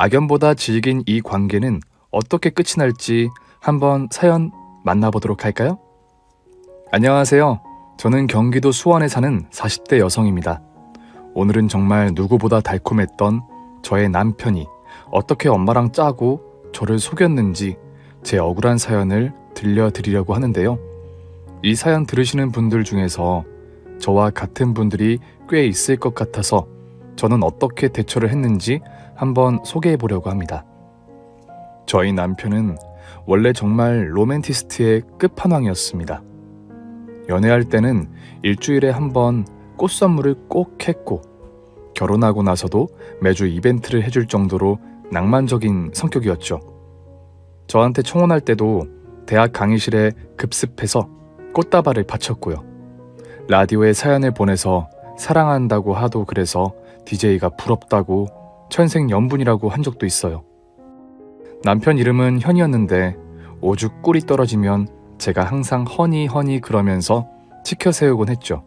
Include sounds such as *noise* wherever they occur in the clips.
악연보다 질긴 이 관계는 어떻게 끝이 날지 한번 사연 만나보도록 할까요? 안녕하세요. 저는 경기도 수원에 사는 40대 여성입니다. 오늘은 정말 누구보다 달콤했던 저의 남편이 어떻게 엄마랑 짜고 저를 속였는지 제 억울한 사연을 들려드리려고 하는데요. 이 사연 들으시는 분들 중에서 저와 같은 분들이 꽤 있을 것 같아서 저는 어떻게 대처를 했는지 한번 소개해 보려고 합니다. 저희 남편은 원래 정말 로맨티스트의 끝판왕이었습니다. 연애할 때는 일주일에 한 번 꽃 선물을 꼭 했고 결혼하고 나서도 매주 이벤트를 해줄 정도로 낭만적인 성격이었죠. 저한테 청혼할 때도 대학 강의실에 급습해서 꽃다발을 바쳤고요. 라디오에 사연을 보내서 사랑한다고 하도 그래서 DJ가 부럽다고 천생연분이라고 한 적도 있어요. 남편 이름은 현이었는데 오죽 꿀이 떨어지면 제가 항상 허니 허니 그러면서 치켜 세우곤 했죠.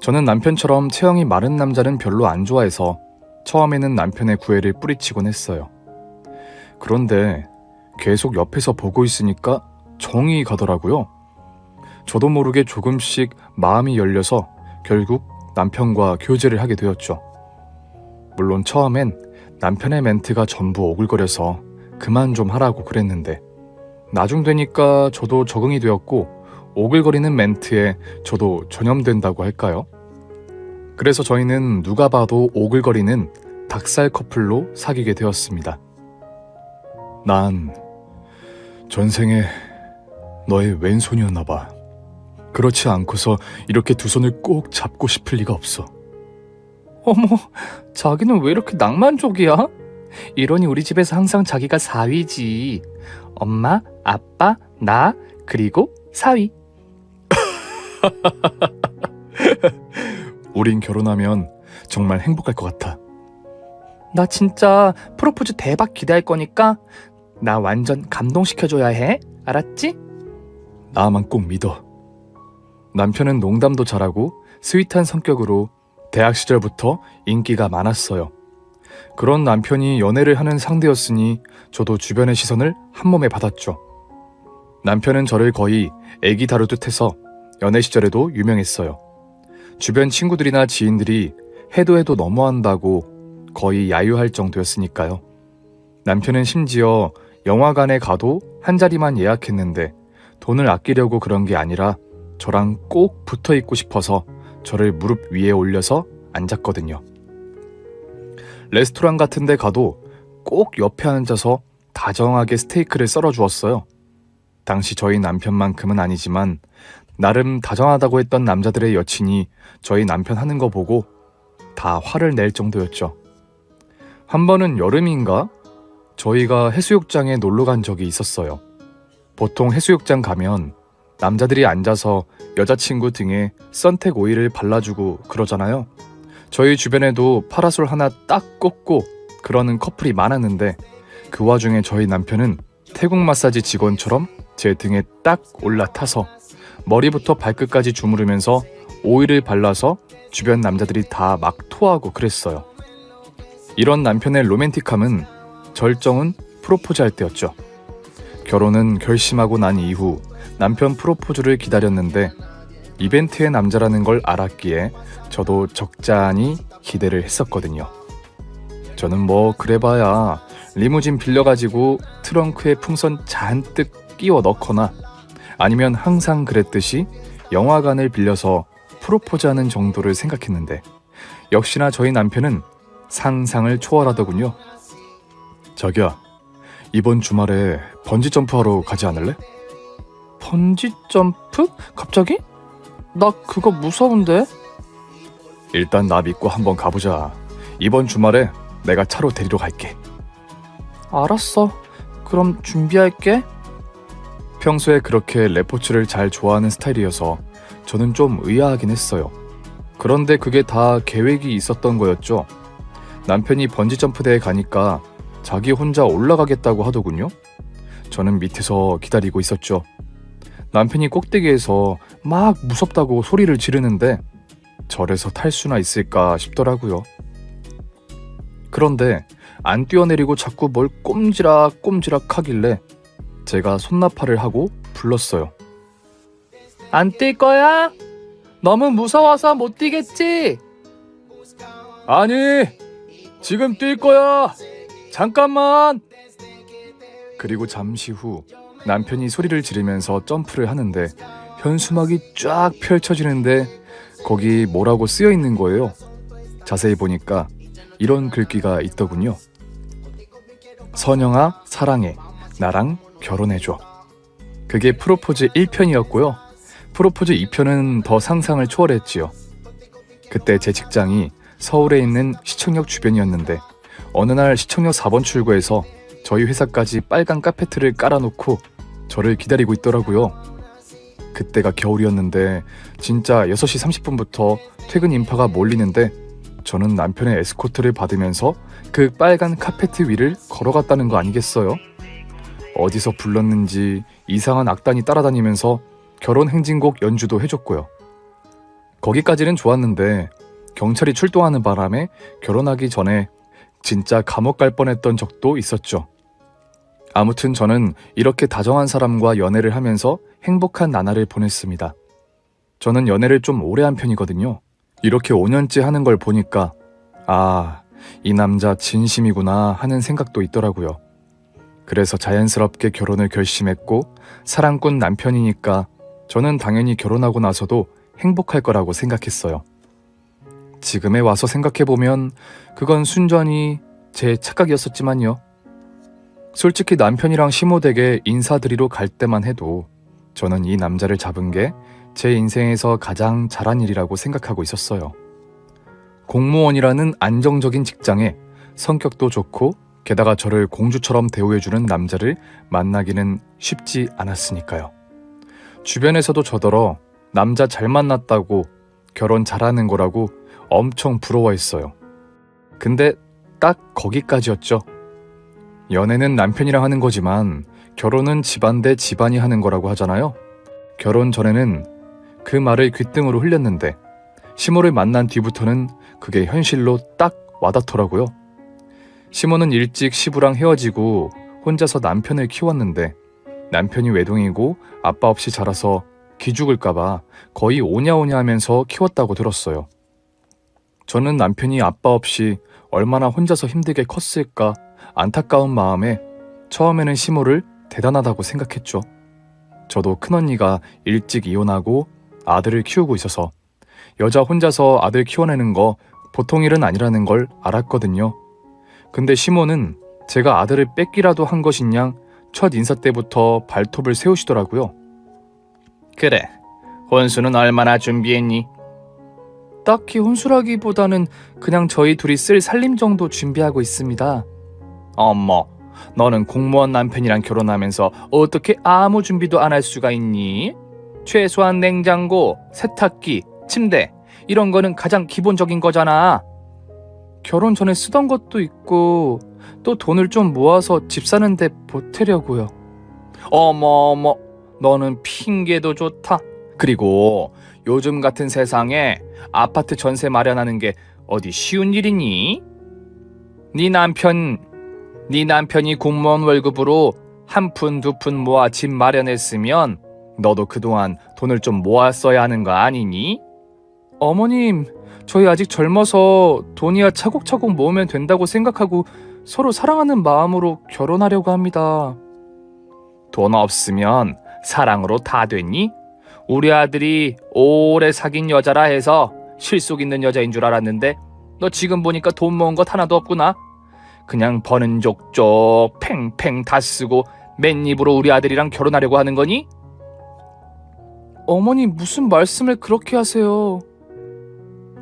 저는 남편처럼 체형이 마른 남자는 별로 안 좋아해서 처음에는 남편의 구애를 뿌리치곤 했어요. 그런데 계속 옆에서 보고 있으니까 정이 가더라고요. 저도 모르게 조금씩 마음이 열려서 결국 남편과 교제를 하게 되었죠. 물론 처음엔 남편의 멘트가 전부 오글거려서 그만 좀 하라고 그랬는데 나중 되니까 저도 적응이 되었고 오글거리는 멘트에 저도 전염된다고 할까요? 그래서 저희는 누가 봐도 오글거리는 닭살 커플로 사귀게 되었습니다. 난 전생에 너의 왼손이었나 봐. 그렇지 않고서 이렇게 두 손을 꼭 잡고 싶을 리가 없어. 어머, 자기는 왜 이렇게 낭만적이야? 이러니 우리 집에서 항상 자기가 4위지. 엄마, 아빠, 나, 그리고 사위. *laughs* 우린 결혼하면 정말 행복할 것 같아. 나 진짜 프로포즈 대박 기대할 거니까 나 완전 감동시켜줘야 해. 알았지? 나만 꼭 믿어. 남편은 농담도 잘하고 스윗한 성격으로 대학 시절부터 인기가 많았어요. 그런 남편이 연애를 하는 상대였으니 저도 주변의 시선을 한 몸에 받았죠. 남편은 저를 거의 애기 다루듯 해서 연애 시절에도 유명했어요. 주변 친구들이나 지인들이 해도 해도 너무한다고 거의 야유할 정도였으니까요. 남편은 심지어 영화관에 가도 한 자리만 예약했는데 돈을 아끼려고 그런 게 아니라 저랑 꼭 붙어 있고 싶어서 저를 무릎 위에 올려서 앉았거든요. 레스토랑 같은 데 가도 꼭 옆에 앉아서 다정하게 스테이크를 썰어 주었어요. 당시 저희 남편만큼은 아니지만 나름 다정하다고 했던 남자들의 여친이 저희 남편 하는 거 보고 다 화를 낼 정도였죠. 한 번은 여름인가? 저희가 해수욕장에 놀러 간 적이 있었어요. 보통 해수욕장 가면 남자들이 앉아서 여자친구 등에 선택 오일을 발라주고 그러잖아요. 저희 주변에도 파라솔 하나 딱 꽂고 그러는 커플이 많았는데 그 와중에 저희 남편은 태국 마사지 직원처럼 제 등에 딱 올라타서 머리부터 발끝까지 주무르면서 오일을 발라서 주변 남자들이 다 막 토하고 그랬어요. 이런 남편의 로맨틱함은 절정은 프로포즈 할 때였죠. 결혼은 결심하고 난 이후 남편 프로포즈를 기다렸는데 이벤트의 남자라는 걸 알았기에 저도 적잖이 기대를 했었거든요. 저는 뭐 그래봐야 리무진 빌려가지고 트렁크에 풍선 잔뜩 끼워 넣거나 아니면 항상 그랬듯이 영화관을 빌려서 프로포즈하는 정도를 생각했는데 역시나 저희 남편은 상상을 초월하더군요. 자기야, 이번 주말에 번지 점프하러 가지 않을래? 번지 점프? 갑자기? 나 그거 무서운데? 일단 나 믿고 한번 가보자. 이번 주말에 내가 차로 데리러 갈게. 알았어. 그럼 준비할게. 평소에 그렇게 레포츠를 잘 좋아하는 스타일이어서 저는 좀 의아하긴 했어요. 그런데 그게 다 계획이 있었던 거였죠. 남편이 번지 점프대에 가니까 자기 혼자 올라가겠다고 하더군요. 저는 밑에서 기다리고 있었죠. 남편이 꼭대기에서 막 무섭다고 소리를 지르는데 절에서 탈 수나 있을까 싶더라고요. 그런데 안 뛰어내리고 자꾸 뭘 꼼지락 꼼지락 하길래 제가 손나팔을 하고 불렀어요. 안 뛸 거야? 너무 무서워서 못 뛰겠지? 아니, 지금 뛸 거야. 잠깐만. 그리고 잠시 후 남편이 소리를 지르면서 점프를 하는데 현수막이 쫙 펼쳐지는데 거기 뭐라고 쓰여 있는 거예요. 자세히 보니까 이런 글귀가 있더군요. 선영아 사랑해 나랑 결혼해줘. 그게 프로포즈 1편이었고요. 프로포즈 2편은 더 상상을 초월했지요. 그때 제 직장이 서울에 있는 시청역 주변이었는데 어느 날 시청역 4번 출구에서 저희 회사까지 빨간 카페트를 깔아놓고 저를 기다리고 있더라고요. 그때가 겨울이었는데 진짜 6시 30분부터 퇴근 인파가 몰리는데 저는 남편의 에스코트를 받으면서 그 빨간 카페트 위를 걸어갔다는 거 아니겠어요? 어디서 불렀는지 이상한 악단이 따라다니면서 결혼 행진곡 연주도 해줬고요. 거기까지는 좋았는데 경찰이 출동하는 바람에 결혼하기 전에 진짜 감옥 갈 뻔했던 적도 있었죠. 아무튼 저는 이렇게 다정한 사람과 연애를 하면서 행복한 나날을 보냈습니다. 저는 연애를 좀 오래 한 편이거든요. 이렇게 5년째 하는 걸 보니까 아, 이 남자 진심이구나 하는 생각도 있더라고요. 그래서 자연스럽게 결혼을 결심했고 사랑꾼 남편이니까 저는 당연히 결혼하고 나서도 행복할 거라고 생각했어요. 지금에 와서 생각해보면 그건 순전히 제 착각이었었지만요. 솔직히 남편이랑 시모댁에 인사드리러 갈 때만 해도 저는 이 남자를 잡은 게 제 인생에서 가장 잘한 일이라고 생각하고 있었어요. 공무원이라는 안정적인 직장에 성격도 좋고 게다가 저를 공주처럼 대우해주는 남자를 만나기는 쉽지 않았으니까요. 주변에서도 저더러 남자 잘 만났다고 결혼 잘하는 거라고 엄청 부러워했어요. 근데 딱 거기까지였죠. 연애는 남편이랑 하는 거지만 결혼은 집안 대 집안이 하는 거라고 하잖아요. 결혼 전에는 그 말을 귓등으로 흘렸는데 시모를 만난 뒤부터는 그게 현실로 딱 와닿더라고요. 시모는 일찍 시부랑 헤어지고 혼자서 남편을 키웠는데 남편이 외동이고 아빠 없이 자라서 기죽을까봐 거의 오냐오냐 하면서 키웠다고 들었어요. 저는 남편이 아빠 없이 얼마나 혼자서 힘들게 컸을까 안타까운 마음에 처음에는 시모를 대단하다고 생각했죠. 저도 큰언니가 일찍 이혼하고 아들을 키우고 있어서 여자 혼자서 아들 키워내는 거 보통 일은 아니라는 걸 알았거든요. 근데 시모는 제가 아들을 뺏기라도 한 것이냐 첫 인사 때부터 발톱을 세우시더라고요. 그래. 혼수는 얼마나 준비했니? 딱히 혼수라기보다는 그냥 저희 둘이 쓸 살림 정도 준비하고 있습니다. 어머, 너는 공무원 남편이랑 결혼하면서 어떻게 아무 준비도 안 할 수가 있니? 최소한 냉장고, 세탁기, 침대 이런 거는 가장 기본적인 거잖아. 결혼 전에 쓰던 것도 있고 또 돈을 좀 모아서 집 사는데 보태려고요. 어머 어머, 너는 핑계도 좋다. 그리고 요즘 같은 세상에 아파트 전세 마련하는 게 어디 쉬운 일이니? 네 남편, 네 남편이 공무원 월급으로 한 푼 두 푼 모아 집 마련했으면 너도 그동안 돈을 좀 모았어야 하는 거 아니니? 어머님, 저희 아직 젊어서 돈이야 차곡차곡 모으면 된다고 생각하고 서로 사랑하는 마음으로 결혼하려고 합니다. 돈 없으면 사랑으로 다 됐니? 우리 아들이 오래 사귄 여자라 해서 실속 있는 여자인 줄 알았는데 너 지금 보니까 돈 모은 것 하나도 없구나. 그냥 버는 족족 팽팽 다 쓰고 맨입으로 우리 아들이랑 결혼하려고 하는 거니? 어머니 무슨 말씀을 그렇게 하세요?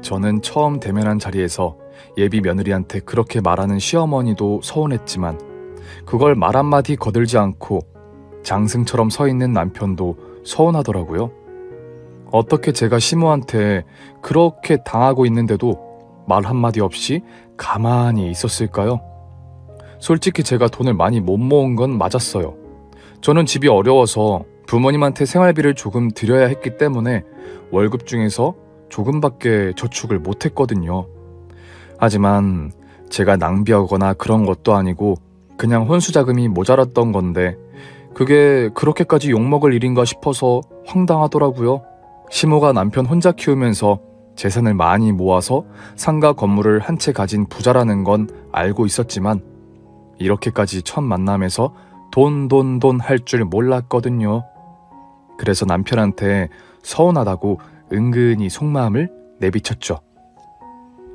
저는 처음 대면한 자리에서 예비 며느리한테 그렇게 말하는 시어머니도 서운했지만 그걸 말 한마디 거들지 않고 장승처럼 서 있는 남편도 서운하더라고요. 어떻게 제가 시모한테 그렇게 당하고 있는데도 말 한마디 없이 가만히 있었을까요? 솔직히 제가 돈을 많이 못 모은 건 맞았어요. 저는 집이 어려워서 부모님한테 생활비를 조금 드려야 했기 때문에 월급 중에서 조금밖에 저축을 못 했거든요. 하지만 제가 낭비하거나 그런 것도 아니고 그냥 혼수 자금이 모자랐던 건데 그게 그렇게까지 욕먹을 일인가 싶어서 황당하더라고요. 시모가 남편 혼자 키우면서 재산을 많이 모아서 상가 건물을 한 채 가진 부자라는 건 알고 있었지만 이렇게까지 첫 만남에서 돈 돈 돈 할 줄 몰랐거든요. 그래서 남편한테 서운하다고 은근히 속마음을 내비쳤죠.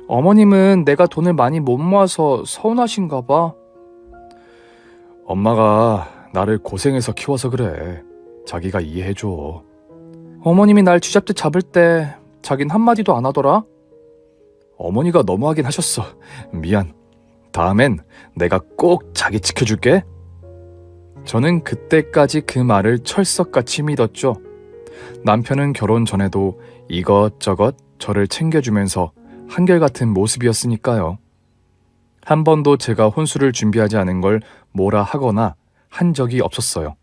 어머님은 내가 돈을 많이 못 모아서 서운하신가 봐. 엄마가 나를 고생해서 키워서 그래. 자기가 이해해줘. 어머님이 날 쥐잡듯 잡을 때 자긴 한마디도 안 하더라. 어머니가 너무하긴 하셨어. 미안. 다음엔 내가 꼭 자기 지켜줄게. 저는 그때까지 그 말을 철석같이 믿었죠. 남편은 결혼 전에도 이것저것 저를 챙겨주면서 한결같은 모습이었으니까요. 한 번도 제가 혼수를 준비하지 않은 걸 뭐라 하거나 한 적이 없었어요.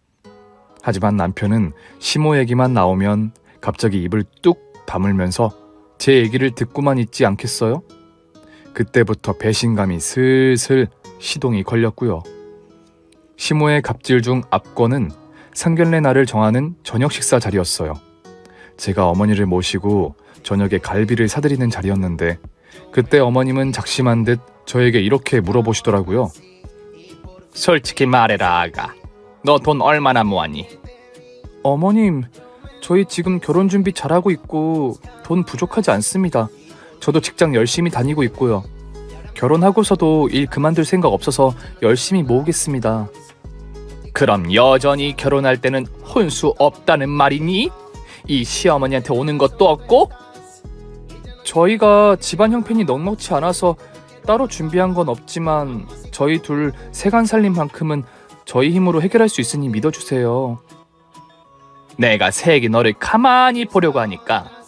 하지만 남편은 시모 얘기만 나오면 갑자기 입을 뚝 다물면서 제 얘기를 듣고만 있지 않겠어요? 그때부터 배신감이 슬슬 시동이 걸렸고요. 시모의 갑질 중 앞권은 상견례 날을 정하는 저녁 식사 자리였어요. 제가 어머니를 모시고 저녁에 갈비를 사드리는 자리였는데 그때 어머님은 작심한 듯 저에게 이렇게 물어보시더라고요. 솔직히 말해라 아가. 너 돈 얼마나 모았니? 어머님, 저희 지금 결혼 준비 잘하고 있고 돈 부족하지 않습니다. 저도 직장 열심히 다니고 있고요. 결혼하고서도 일 그만둘 생각 없어서 열심히 모으겠습니다. 그럼 여전히 결혼할 때는 혼수 없다는 말이니? 이 시어머니한테 오는 것도 없고? 저희가 집안 형편이 넉넉치 않아서 따로 준비한 건 없지만 저희 둘 세간 살림만큼은 저희 힘으로 해결할 수 있으니 믿어주세요. 내가 세기 너를 가만히 보려고 하니까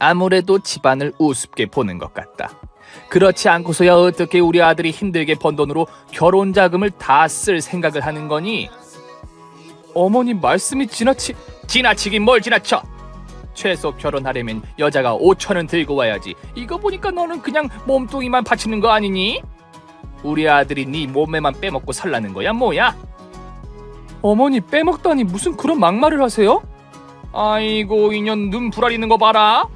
아무래도 집안을 우습게 보는 것 같다. 그렇지 않고서야 어떻게 우리 아들이 힘들게 번 돈으로 결혼 자금을 다 쓸 생각을 하는 거니? 어머님 말씀이 지나치... 지나치긴 뭘 지나쳐? 최소 결혼하려면 여자가 5천은 들고 와야지. 이거 보니까 너는 그냥 몸뚱이만 바치는 거 아니니? 우리 아들이 네 몸매만 빼먹고 살라는 거야 뭐야? 어머니 빼먹다니 무슨 그런 막말을 하세요? 아이고 인연 눈 부라리는 거 봐라.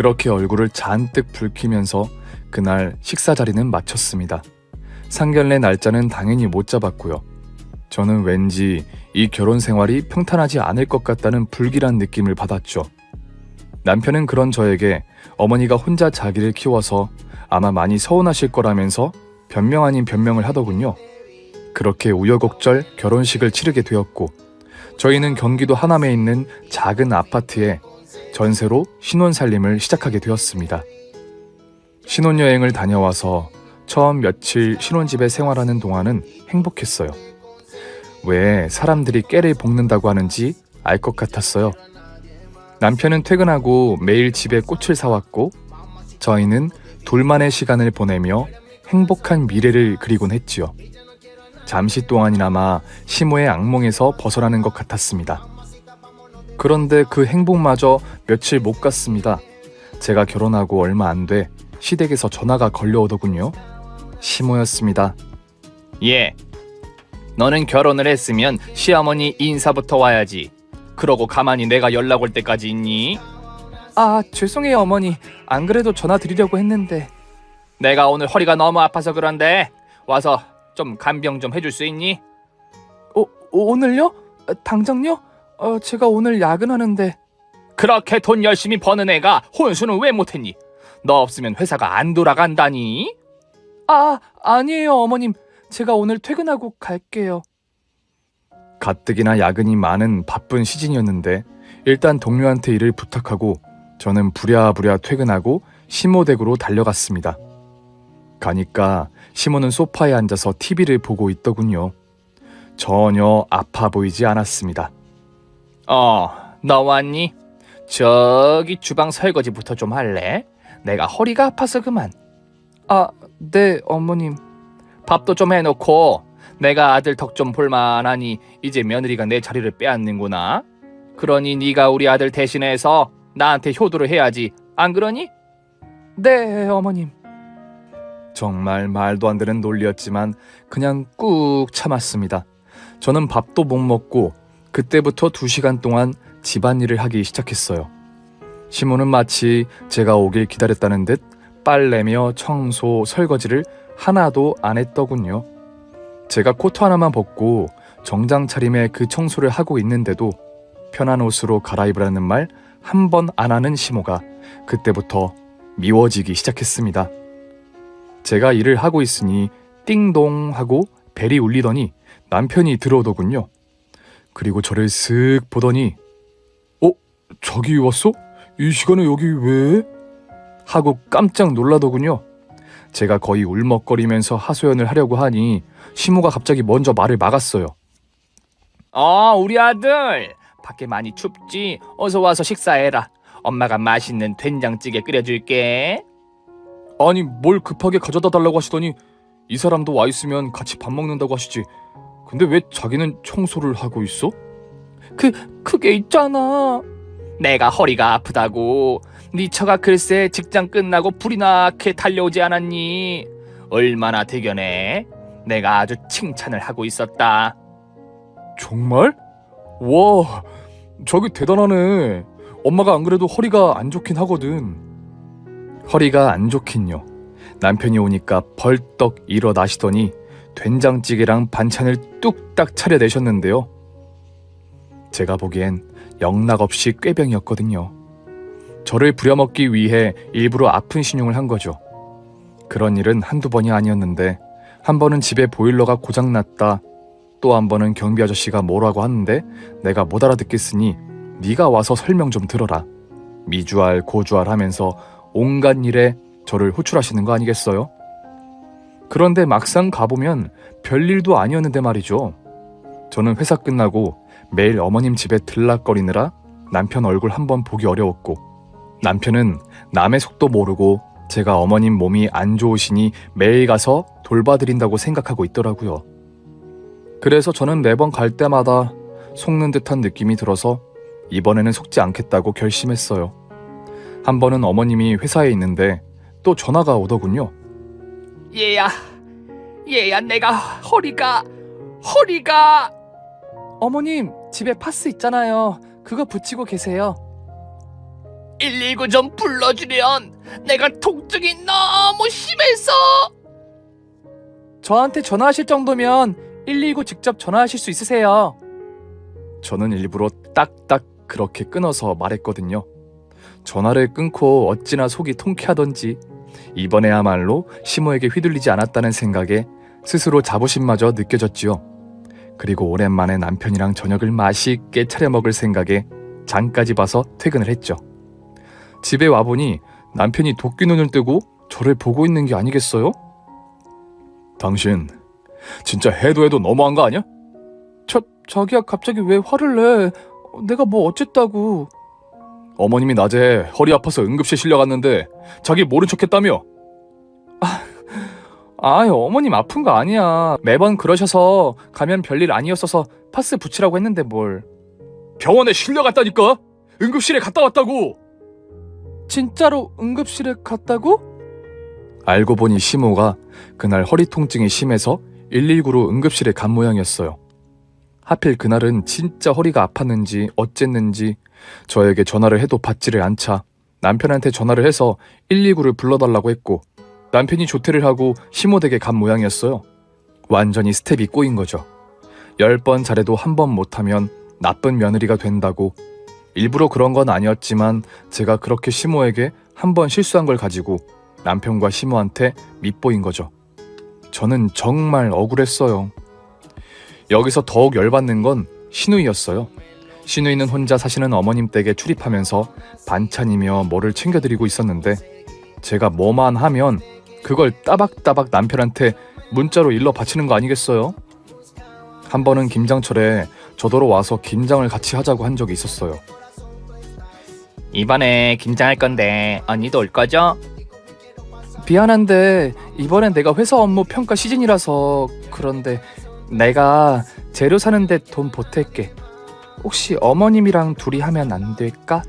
그렇게 얼굴을 잔뜩 붉히면서 그날 식사 자리는 마쳤습니다. 상견례 날짜는 당연히 못 잡았고요. 저는 왠지 이 결혼 생활이 평탄하지 않을 것 같다는 불길한 느낌을 받았죠. 남편은 그런 저에게 어머니가 혼자 자기를 키워서 아마 많이 서운하실 거라면서 변명 아닌 변명을 하더군요. 그렇게 우여곡절 결혼식을 치르게 되었고 저희는 경기도 하남에 있는 작은 아파트에 전세로 신혼 살림을 시작하게 되었습니다. 신혼여행을 다녀와서 처음 며칠 신혼집에 생활하는 동안은 행복했어요. 왜 사람들이 깨를 볶는다고 하는지 알 것 같았어요. 남편은 퇴근하고 매일 집에 꽃을 사왔고 저희는 둘만의 시간을 보내며 행복한 미래를 그리곤 했지요. 잠시 동안이나마 시모의 악몽에서 벗어나는 것 같았습니다. 그런데 그 행복마저 며칠 못 갔습니다. 제가 결혼하고 얼마 안 돼 시댁에서 전화가 걸려오더군요. 시모였습니다. 예. 너는 결혼을 했으면 시어머니 인사부터 와야지. 그러고 가만히 내가 연락 올 때까지 있니? 아, 죄송해요, 어머니. 안 그래도 전화 드리려고 했는데. 내가 오늘 허리가 너무 아파서 그런데 와서 좀 간병 좀 해줄 수 있니? 어, 오늘요? 아, 당장요? 어, 제가 오늘 야근하는데. 그렇게 돈 열심히 버는 애가 혼수는 왜 못했니? 너 없으면 회사가 안 돌아간다니? 아, 아니에요, 어머님. 제가 오늘 퇴근하고 갈게요. 가뜩이나 야근이 많은 바쁜 시즌이었는데 일단 동료한테 일을 부탁하고 저는 부랴부랴 퇴근하고 시모댁으로 달려갔습니다. 가니까 시모는 소파에 앉아서 TV를 보고 있더군요. 전혀 아파 보이지 않았습니다. 어, 너 왔니? 저기 주방 설거지부터 좀 할래? 내가 허리가 아파서 그만. 아, 네, 어머님. 밥도 좀 해놓고 내가 아들 덕 좀 볼만하니 이제 며느리가 내 자리를 빼앗는구나. 그러니 네가 우리 아들 대신해서 나한테 효도를 해야지. 안 그러니? 네, 어머님. 정말 말도 안 되는 논리였지만 그냥 꾹 참았습니다. 저는 밥도 못 먹고 그때부터 두 시간 동안 집안일을 하기 시작했어요. 시모는 마치 제가 오길 기다렸다는 듯 빨래며 청소, 설거지를 하나도 안 했더군요. 제가 코트 하나만 벗고 정장 차림에 그 청소를 하고 있는데도 편한 옷으로 갈아입으라는 말 한 번 안 하는 시모가 그때부터 미워지기 시작했습니다. 제가 일을 하고 있으니 띵동 하고 벨이 울리더니 남편이 들어오더군요. 그리고 저를 슥 보더니 어? 자기 왔어? 이 시간에 여기 왜? 하고 깜짝 놀라더군요. 제가 거의 울먹거리면서 하소연을 하려고 하니 시모가 갑자기 먼저 말을 막았어요. 어, 우리 아들. 밖에 많이 춥지? 어서 와서 식사해라. 엄마가 맛있는 된장찌개 끓여줄게. 아니 뭘 급하게 가져다 달라고 하시더니 이 사람도 와 있으면 같이 밥 먹는다고 하시지. 근데 왜 자기는 청소를 하고 있어? 그, 그게 있잖아. 내가 허리가 아프다고. 네 처가 글쎄 직장 끝나고 불이 나게 달려오지 않았니? 얼마나 대견해. 내가 아주 칭찬을 하고 있었다. 정말? 와, 저기 대단하네. 엄마가 안 그래도 허리가 안 좋긴 하거든. 허리가 안 좋긴요. 남편이 오니까 벌떡 일어나시더니 된장찌개랑 반찬을 뚝딱 차려내셨는데요. 제가 보기엔 영락없이 꾀병이었거든요. 저를 부려먹기 위해 일부러 아픈 신용을 한 거죠. 그런 일은 한두 번이 아니었는데 한 번은 집에 보일러가 고장났다 또 한 번은 경비 아저씨가 뭐라고 하는데 내가 못 알아듣겠으니 네가 와서 설명 좀 들어라. 미주알 고주알 하면서 온갖 일에 저를 호출하시는 거 아니겠어요? 그런데 막상 가보면 별일도 아니었는데 말이죠. 저는 회사 끝나고 매일 어머님 집에 들락거리느라 남편 얼굴 한번 보기 어려웠고 남편은 남의 속도 모르고 제가 어머님 몸이 안 좋으시니 매일 가서 돌봐드린다고 생각하고 있더라고요. 그래서 저는 매번 갈 때마다 속는 듯한 느낌이 들어서 이번에는 속지 않겠다고 결심했어요. 한 번은 어머님이 회사에 있는데 또 전화가 오더군요. 얘야, 얘야, 내가 허리가, 허리가. 어머님, 집에 파스 있잖아요. 그거 붙이고 계세요. 119 좀 불러주련. 내가 통증이 너무 심해서. 저한테 전화하실 정도면 119 직접 전화하실 수 있으세요. 저는 일부러 딱딱 그렇게 끊어서 말했거든요. 전화를 끊고 어찌나 속이 통쾌하던지 이번에야말로 시모에게 휘둘리지 않았다는 생각에 스스로 자부심마저 느껴졌지요. 그리고 오랜만에 남편이랑 저녁을 맛있게 차려 먹을 생각에 장까지 봐서 퇴근을 했죠. 집에 와보니 남편이 도끼 눈을 뜨고 저를 보고 있는 게 아니겠어요? 당신 진짜 해도 해도 너무한 거 아니야? 저 자기야 갑자기 왜 화를 내? 내가 뭐 어쨌다고? 어머님이 낮에 허리 아파서 응급실 실려갔는데 자기 모른 척했다며? 아, 아 어머님 아픈 거 아니야. 매번 그러셔서 가면 별일 아니었어서 파스 붙이라고 했는데 뭘? 병원에 실려갔다니까? 응급실에 갔다 왔다고. 진짜로 응급실에 갔다고? 알고 보니 시모가 그날 허리 통증이 심해서 119로 응급실에 간 모양이었어요. 하필 그날은 진짜 허리가 아팠는지 어쨌는지 저에게 전화를 해도 받지를 않자 남편한테 전화를 해서 119를 불러달라고 했고 남편이 조퇴를 하고 시모댁에 간 모양이었어요. 완전히 스텝이 꼬인 거죠. 10번 잘해도 한 번 못하면 나쁜 며느리가 된다고 일부러 그런 건 아니었지만 제가 그렇게 시모에게 한 번 실수한 걸 가지고 남편과 시모한테 밉보인 거죠. 저는 정말 억울했어요. 여기서 더욱 열받는 건 신우이였어요. 신우이는 혼자 사시는 어머님 댁에 출입하면서 반찬이며 뭐를 챙겨드리고 있었는데 제가 뭐만 하면 그걸 따박따박 남편한테 문자로 일러 바치는 거 아니겠어요? 한 번은 김장철에 저더러 와서 김장을 같이 하자고 한 적이 있었어요. 이번에 김장할 건데 언니도 올 거죠? 미안한데 이번엔 내가 회사 업무 평가 시즌이라서 그런데 내가 재료 사는데 돈 보탤게. 혹시 어머님이랑 둘이 하면 안 될까?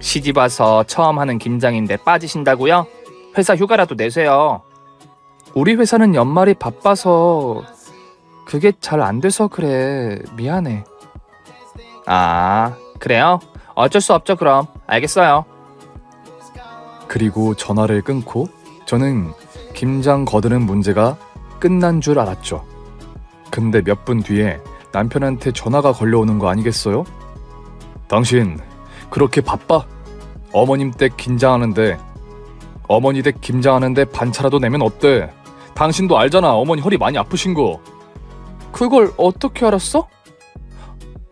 시집 와서 처음 하는 김장인데 빠지신다고요? 회사 휴가라도 내세요. 우리 회사는 연말이 바빠서 그게 잘 안 돼서 그래. 미안해. 아, 그래요? 어쩔 수 없죠, 그럼. 알겠어요. 그리고 전화를 끊고 저는 김장 거드는 문제가 끝난 줄 알았죠. 근데 몇 분 뒤에 남편한테 전화가 걸려오는 거 아니겠어요? 당신 그렇게 바빠? 어머님 댁 김장하는데 어머니 댁 김장하는데 반차라도 내면 어때? 당신도 알잖아 어머니 허리 많이 아프신 거. 그걸 어떻게 알았어?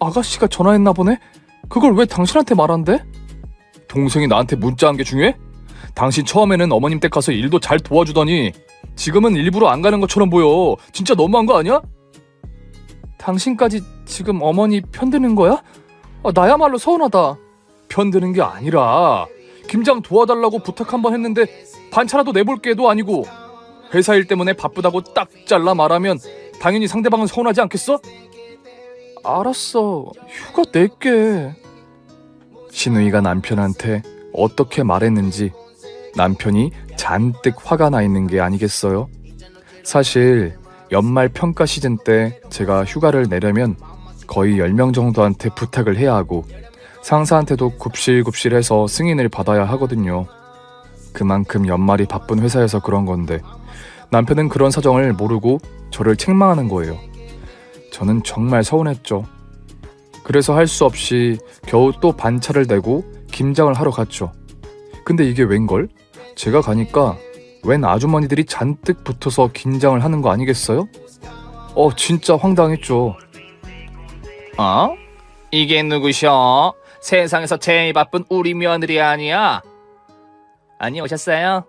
아가씨가 전화했나 보네? 그걸 왜 당신한테 말한대? 동생이 나한테 문자한 게 중요해? 당신 처음에는 어머님 댁 가서 일도 잘 도와주더니 지금은 일부러 안 가는 것처럼 보여. 진짜 너무한 거 아니야? 당신까지 지금 어머니 편드는 거야? 아, 나야말로 서운하다. 편드는 게 아니라 김장 도와달라고 부탁 한 번 했는데 반차라도 내볼게도 아니고 회사 일 때문에 바쁘다고 딱 잘라 말하면 당연히 상대방은 서운하지 않겠어? 알았어. 휴가 낼게. 신우이가 남편한테 어떻게 말했는지 남편이 잔뜩 화가 나 있는 게 아니겠어요? 사실 연말 평가 시즌 때 제가 휴가를 내려면 거의 10명 정도한테 부탁을 해야 하고 상사한테도 굽실굽실해서 승인을 받아야 하거든요. 그만큼 연말이 바쁜 회사여서 그런 건데 남편은 그런 사정을 모르고 저를 책망하는 거예요. 저는 정말 서운했죠. 그래서 할 수 없이 겨우 또 반차를 내고 김장을 하러 갔죠. 근데 이게 웬걸? 제가 가니까 웬 아주머니들이 잔뜩 붙어서 김장을 하는 거 아니겠어요? 어, 진짜 황당했죠. 어? 이게 누구셔? 세상에서 제일 바쁜 우리 며느리 아니야? 아니, 오셨어요?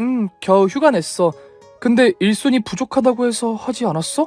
음, 겨우 휴가 냈어. 근데 일손이 부족하다고 해서 하지 않았어?